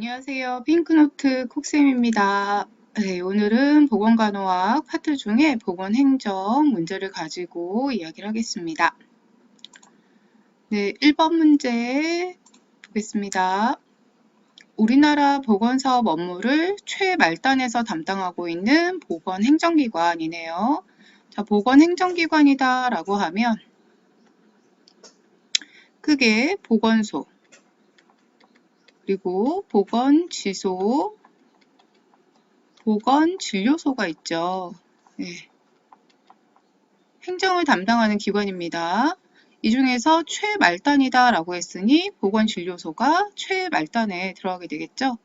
안녕하세요. 핑크노트 콕쌤입니다. 네, 오늘은 보건간호학 파트 중에 보건행정 문제를 가지고 이야기를 하겠습니다. 네, 1번 문제 보겠습니다. 우리나라 보건사업 업무를 최말단에서 담당하고 있는 보건행정기관이네요. 자, 보건행정기관이다 라고 하면 크게 보건소, 그리고 보건지소, 보건 진료소가 있죠. 네. 행정을 담당하는 기관입니다. 이 중에서 최말단이다 라고 했으니 보건진료소가 최말단에 들어가게 되겠죠.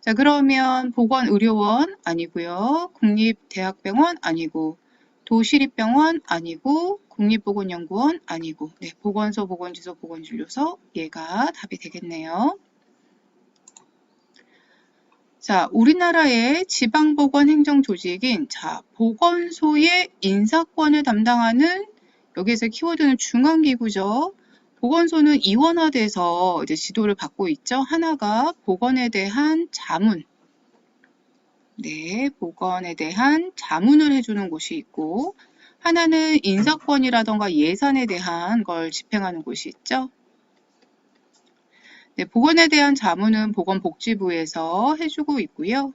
자, 그러면 보건의료원 아니고요. 국립대학병원 아니고 도시립병원 아니고 국립보건연구원 아니고 네, 보건소, 보건지소, 보건진료소 얘가 답이 되겠네요. 자, 우리나라의 지방보건행정조직인 자, 보건소의 인사권을 담당하는 여기에서 키워드는 중앙기구죠. 보건소는 이원화돼서 이제 지도를 받고 있죠. 하나가 보건에 대한 자문. 네, 보건에 대한 자문을 해주는 곳이 있고, 하나는 인사권이라던가 예산에 대한 걸 집행하는 곳이 있죠. 네, 보건에 대한 자문은 보건복지부에서 해주고 있고요.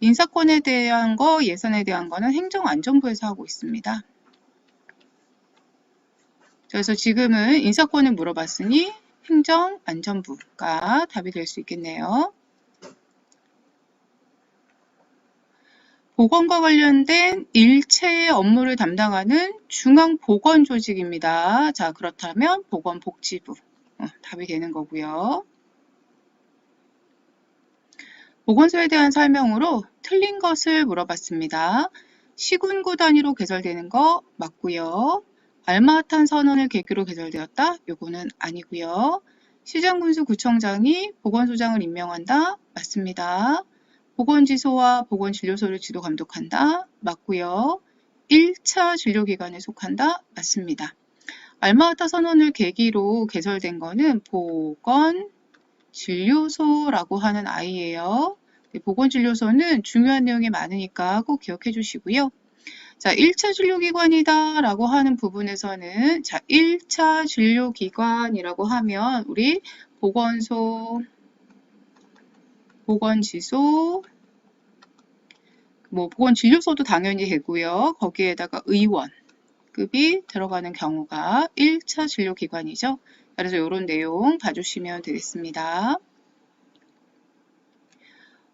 인사권에 대한 거, 예산에 대한 거는 행정안전부에서 하고 있습니다. 그래서 지금은 인사권을 물어봤으니 행정안전부가 답이 될 수 있겠네요. 보건과 관련된 일체의 업무를 담당하는 중앙보건조직입니다. 자, 그렇다면 보건복지부. 어, 답이 되는 거고요. 보건소에 대한 설명으로 틀린 것을 물어봤습니다. 시군구 단위로 개설되는 거 맞고요. 알마탄 선언을 계기로 개설되었다? 요거는 아니고요. 시장군수 구청장이 보건소장을 임명한다? 맞습니다. 보건지소와 보건진료소를 지도 감독한다? 맞고요. 1차 진료기관에 속한다? 맞습니다. 알마하타 선언을 계기로 개설된 거는 보건 진료소라고 하는 아이예요. 보건 진료소는 중요한 내용이 많으니까 꼭 기억해 주시고요. 자, 1차 진료기관이다 라고 하는 부분에서는 자, 1차 진료기관이라고 하면 우리 보건소, 보건지소, 뭐 보건진료소도 당연히 되고요. 거기에다가 의원, 급이 들어가는 경우가 1차 진료기관이죠. 그래서 이런 내용 봐주시면 되겠습니다.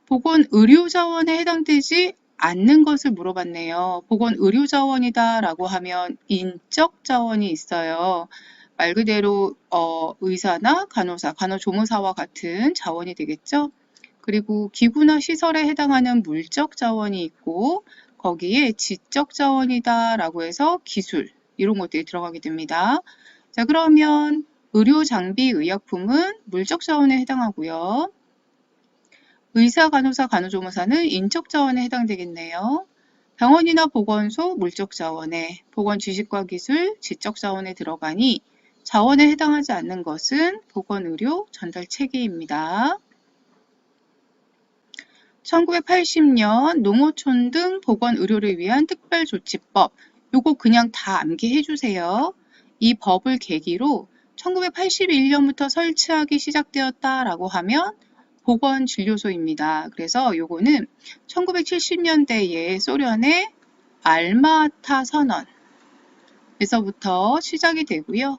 보건 의료자원에 해당되지 않는 것을 물어봤네요. 보건 의료자원이다 라고 하면 인적 자원이 있어요. 말 그대로 어, 의사나 간호사, 간호조무사와 같은 자원이 되겠죠. 그리고 기구나 시설에 해당하는 물적 자원이 있고 거기에 지적 자원이다 라고 해서 기술 이런 것들이 들어가게 됩니다. 자 그러면 의료 장비 의약품은 물적 자원에 해당하고요. 의사, 간호사, 간호조무사는 인적 자원에 해당되겠네요. 병원이나 보건소 물적 자원에, 보건 지식과 기술 지적 자원에 들어가니 자원에 해당하지 않는 것은 보건 의료 전달 체계입니다. 1980년 농어촌 등 보건 의료를 위한 특별조치법 요거 그냥 다 암기해 주세요. 이 법을 계기로 1981년부터 설치하기 시작되었다라고 하면 보건 진료소입니다. 그래서 요거는 1970년대에 소련의 알마타 선언에서부터 시작이 되고요.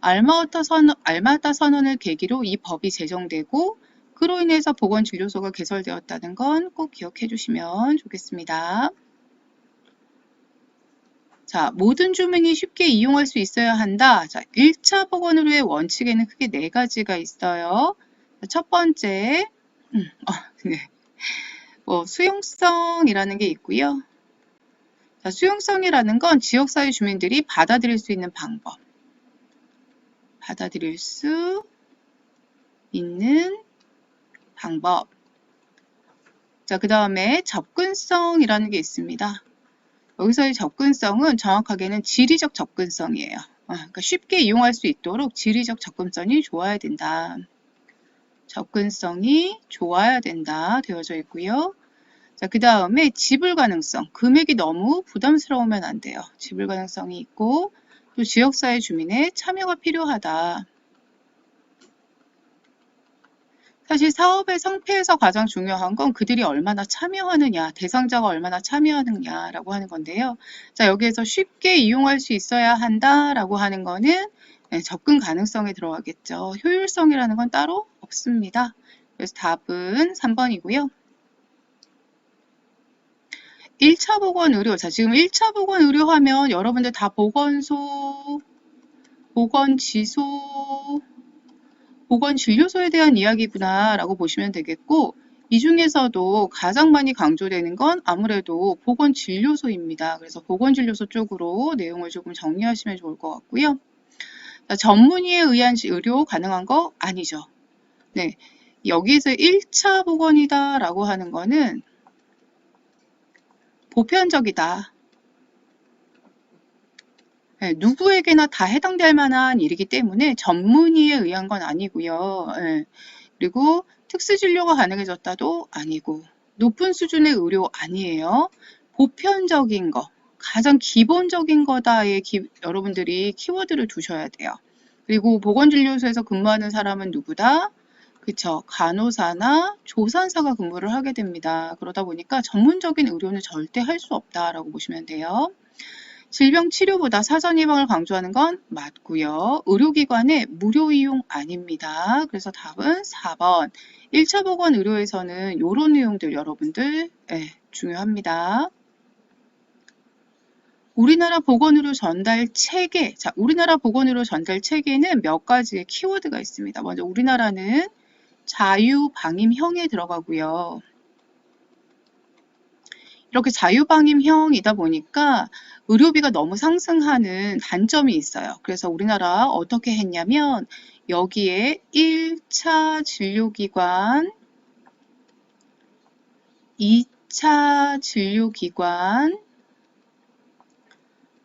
알마타 선언, 알마타 선언을 계기로 이 법이 제정되고 그로 인해서 보건진료소가 개설되었다는 건 꼭 기억해 주시면 좋겠습니다. 자, 모든 주민이 쉽게 이용할 수 있어야 한다. 자, 1차 보건의료의 원칙에는 크게 네 가지가 있어요. 첫 번째, 음, 어, 네. 뭐, 수용성이라는 게 있고요. 자, 수용성이라는 건 지역사회 주민들이 받아들일 수 있는 방법. 받아들일 수 있는 방법. 자, 그 다음에 접근성이라는 게 있습니다. 여기서의 접근성은 정확하게는 지리적 접근성이에요. 아, 그러니까 쉽게 이용할 수 있도록 지리적 접근성이 좋아야 된다. 접근성이 좋아야 된다 되어져 있고요. 자, 그 다음에 지불 가능성. 금액이 너무 부담스러우면 안 돼요. 지불 가능성이 있고 또 지역사회 주민의 참여가 필요하다. 사실 사업의 성패에서 가장 중요한 건 그들이 얼마나 참여하느냐, 대상자가 얼마나 참여하느냐라고 하는 건데요. 자, 여기에서 쉽게 이용할 수 있어야 한다라고 하는 거는 네, 접근 가능성에 들어가겠죠. 효율성이라는 건 따로 없습니다. 그래서 답은 3번이고요. 1차 보건 의료. 자, 지금 1차 보건 의료 하면 여러분들 다 보건소, 보건지소, 보건 진료소에 대한 이야기구나 라고 보시면 되겠고 이 중에서도 가장 많이 강조되는 건 아무래도 보건 진료소입니다. 그래서 보건 진료소 쪽으로 내용을 조금 정리하시면 좋을 것 같고요. 자, 전문의에 의한 의료 가능한 거 아니죠. 네, 여기에서 1차 보건이다 라고 하는 거는 보편적이다. 네, 누구에게나 다 해당될 만한 일이기 때문에 전문의에 의한 건 아니고요. 네, 그리고 특수진료가 가능해졌다도 아니고 높은 수준의 의료 아니에요. 보편적인 거, 가장 기본적인 거다에 기, 여러분들이 키워드를 두셔야 돼요. 그리고 보건진료소에서 근무하는 사람은 누구다? 그쵸. 간호사나 조산사가 근무를 하게 됩니다. 그러다 보니까 전문적인 의료는 절대 할 수 없다라고 보시면 돼요. 질병 치료보다 사전 예방을 강조하는 건 맞고요. 의료기관의 무료 이용 아닙니다. 그래서 답은 4번. 1차 보건 의료에서는 이런 내용들 여러분들 네, 중요합니다. 우리나라 보건의료 전달 체계. 자, 우리나라 보건의료 전달 체계는 몇 가지의 키워드가 있습니다. 먼저 우리나라는 자유방임형에 들어가고요. 이렇게 자유방임형이다 보니까 의료비가 너무 상승하는 단점이 있어요. 그래서 우리나라 어떻게 했냐면 여기에 1차 진료기관, 2차 진료기관,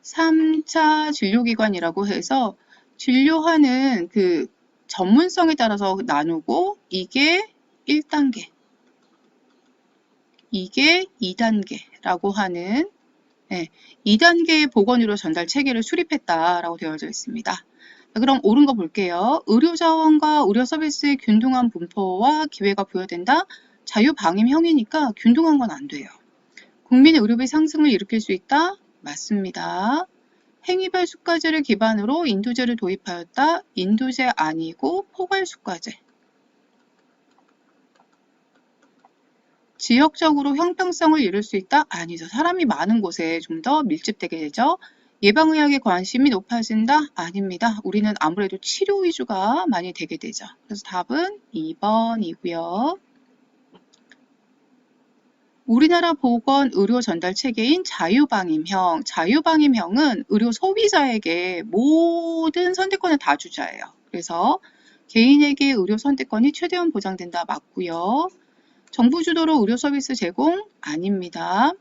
3차 진료기관이라고 해서 진료하는 그 전문성에 따라서 나누고 이게 1단계, 이게 2단계라고 하는 네, 2단계의 보건의료 전달 체계를 수립했다라고 되어져 있습니다. 자, 그럼 옳은 거 볼게요. 의료 자원과 의료 서비스의 균등한 분포와 기회가 부여된다. 자유 방임형이니까 균등한 건 안 돼요. 국민의 의료비 상승을 일으킬 수 있다? 맞습니다. 행위별 수가제를 기반으로 인도제를 도입하였다. 인도제 아니고 포괄 수가제. 지역적으로 형평성을 이룰 수 있다? 아니죠. 사람이 많은 곳에 좀 더 밀집되게 되죠. 예방의학에 관심이 높아진다? 아닙니다. 우리는 아무래도 치료 위주가 많이 되게 되죠. 그래서 답은 2번이고요. 우리나라 보건 의료 전달 체계인 자유방임형. 자유방임형은 의료 소비자에게 모든 선택권을 다 주자예요. 그래서 개인에게 의료 선택권이 최대한 보장된다 맞고요. 정부 주도로 의료 서비스 제공 아닙니다.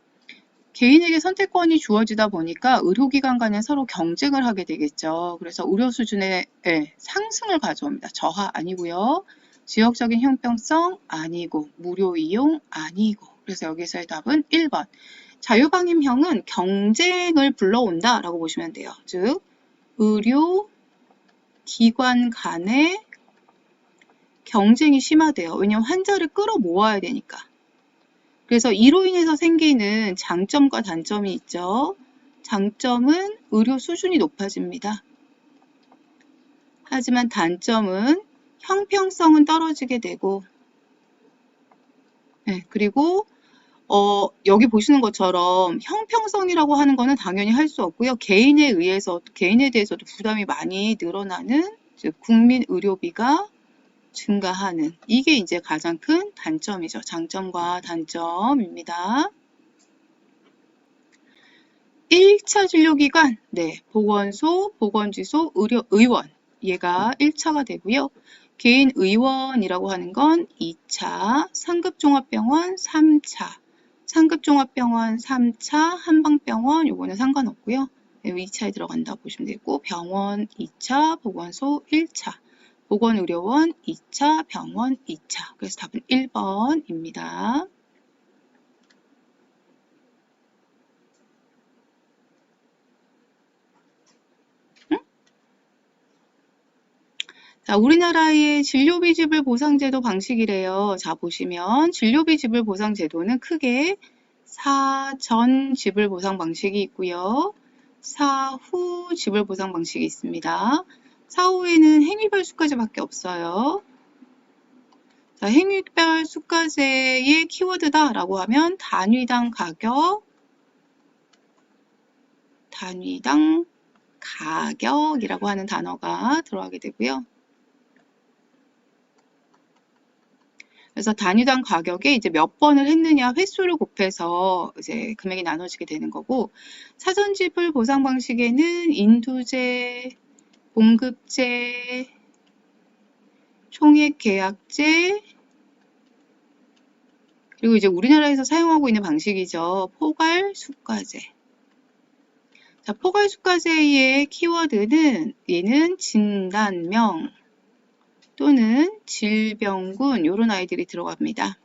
개인에게 선택권이 주어지다 보니까 의료기관 간에 서로 경쟁을 하게 되겠죠. 그래서 의료 수준의 네, 상승을 가져옵니다. 저하 아니고요. 지역적인 형평성 아니고 무료 이용 아니고 그래서 여기서의 답은 1번. 자유방임형은 경쟁을 불러온다 라고 보시면 돼요. 즉 의료 기관 간의 경쟁이 심하대요. 왜냐하면 환자를 끌어모아야 되니까. 그래서 이로 인해서 생기는 장점과 단점이 있죠. 장점은 의료 수준이 높아집니다. 하지만 단점은 형평성은 떨어지게 되고 네, 그리고 어, 여기 보시는 것처럼 형평성이라고 하는 거는 당연히 할 수 없고요. 개인에 의해서 개인에 대해서도 부담이 많이 늘어나는 즉 국민 의료비가 증가하는 이게 이제 가장 큰 단점이죠. 장점과 단점입니다. 1차 진료기관, 네, 보건소, 보건지소, 의료, 의원 얘가 1차가 되고요. 개인 의원이라고 하는 건 2차, 상급종합병원 3차, 상급종합병원 3차, 한방병원 요거는 상관없고요. 2차에 들어간다고 보시면 되고 병원 2차, 보건소 1차 보건의료원 2차, 병원 2차. 그래서 답은 1번입니다. 자, 우리나라의 진료비 지불 보상제도 방식이래요. 자, 보시면 진료비 지불 보상제도는 크게 사전 지불 보상 방식이 있고요. 사후 지불 보상 방식이 있습니다. 사후에는 행위별 수까지밖에 없어요. 자, 행위별 수까지의 키워드다 라고 하면 단위당 가격, 단위당 가격이라고 하는 단어가 들어가게 되고요. 그래서 단위당 가격에 이제 몇 번을 했느냐 횟수를 곱해서 이제 금액이 나눠지게 되는 거고 사전 지불 보상 방식에는 인두제, 봉급제, 총액 계약제 그리고 이제 우리나라에서 사용하고 있는 방식이죠. 포괄 수가제. 자, 포괄 수가제의 키워드는 얘는 진단명 또는 질병군 이런 아이들이 들어갑니다.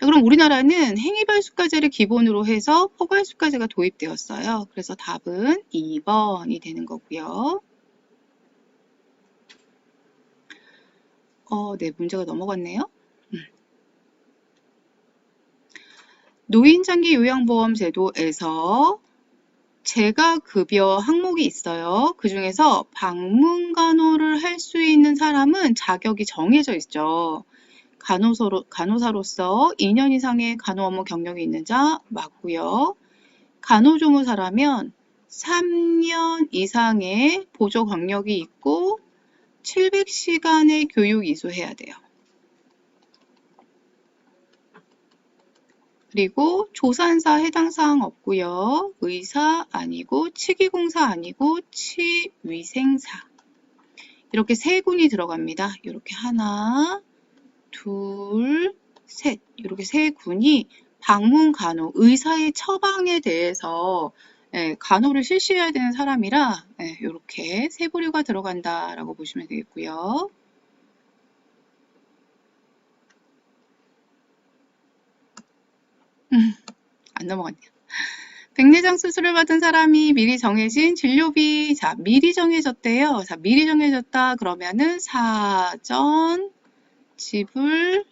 자, 그럼 우리나라는 행위별 수가제를 기본으로 해서 포괄 수가제가 도입되었어요. 그래서 답은 2번이 되는 거고요. 어, 네, 문제가 넘어갔네요. 음. 노인장기 요양보험 제도에서 재가급여 항목이 있어요. 그 중에서 방문 간호를 할 수 있는 사람은 자격이 정해져 있죠. 간호사로, 간호사로서 2년 이상의 간호 업무 경력이 있는 자 맞고요. 간호조무사라면 3년 이상의 보조 경력이 있고 700시간의 교육 이수해야 돼요. 그리고 조산사 해당 사항 없고요. 의사 아니고 치기공사 아니고 치위생사 이렇게 세 군이 들어갑니다. 이렇게 하나, 둘, 셋 이렇게 세 군이 방문 간호 의사의 처방에 대해서 예, 간호를 실시해야 되는 사람이라 예, 이렇게 세 부류가 들어간다라고 보시면 되겠고요. 음, 안 넘어갔네요. 백내장 수술을 받은 사람이 미리 정해진 진료비, 자, 미리 정해졌대요. 자, 미리 정해졌다 그러면은 사전 지불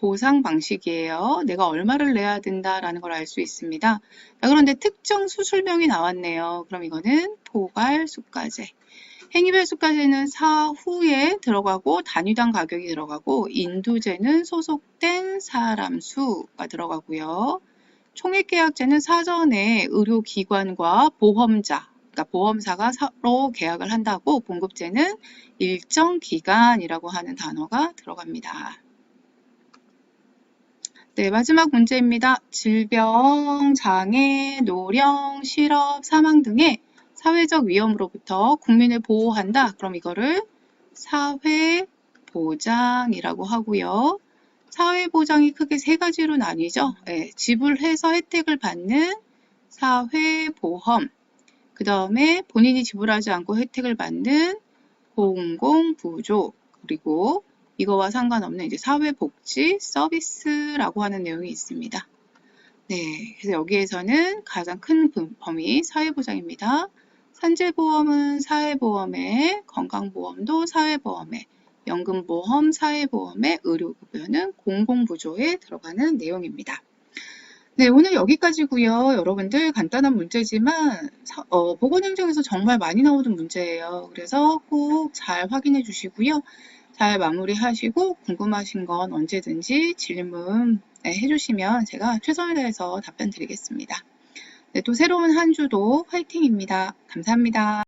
보상 방식이에요. 내가 얼마를 내야 된다라는 걸 알 수 있습니다. 자, 그런데 특정 수술명이 나왔네요. 그럼 이거는 포괄 수가제. 행위별 수가제는 사후에 들어가고 단위당 가격이 들어가고 인두제는 소속된 사람 수가 들어가고요. 총액계약제는 사전에 의료기관과 보험자, 그러니까 보험사가 서로 계약을 한다고 봉급제는 일정 기간이라고 하는 단어가 들어갑니다. 네, 마지막 문제입니다. 질병, 장애, 노령, 실업, 사망 등의 사회적 위험으로부터 국민을 보호한다. 그럼 이거를 사회보장이라고 하고요. 사회보장이 크게 세 가지로 나뉘죠. 네, 지불해서 혜택을 받는 사회보험, 그 다음에 본인이 지불하지 않고 혜택을 받는 공공부조, 그리고 이거와 상관없는 이제 사회복지 서비스라고 하는 내용이 있습니다. 네, 그래서 여기에서는 가장 큰 범위 사회보장입니다. 산재보험은 사회보험에, 건강보험도 사회보험에, 연금보험, 사회보험에, 의료급여는 공공부조에 들어가는 내용입니다. 네, 오늘 여기까지고요. 여러분들 간단한 문제지만 어, 보건행정에서 정말 많이 나오는 문제예요. 그래서 꼭 잘 확인해 주시고요. 잘 마무리하시고 궁금하신 건 언제든지 질문 네, 해주시면 제가 최선을 다해서 답변 드리겠습니다. 네, 또 새로운 한 주도 화이팅입니다. 감사합니다.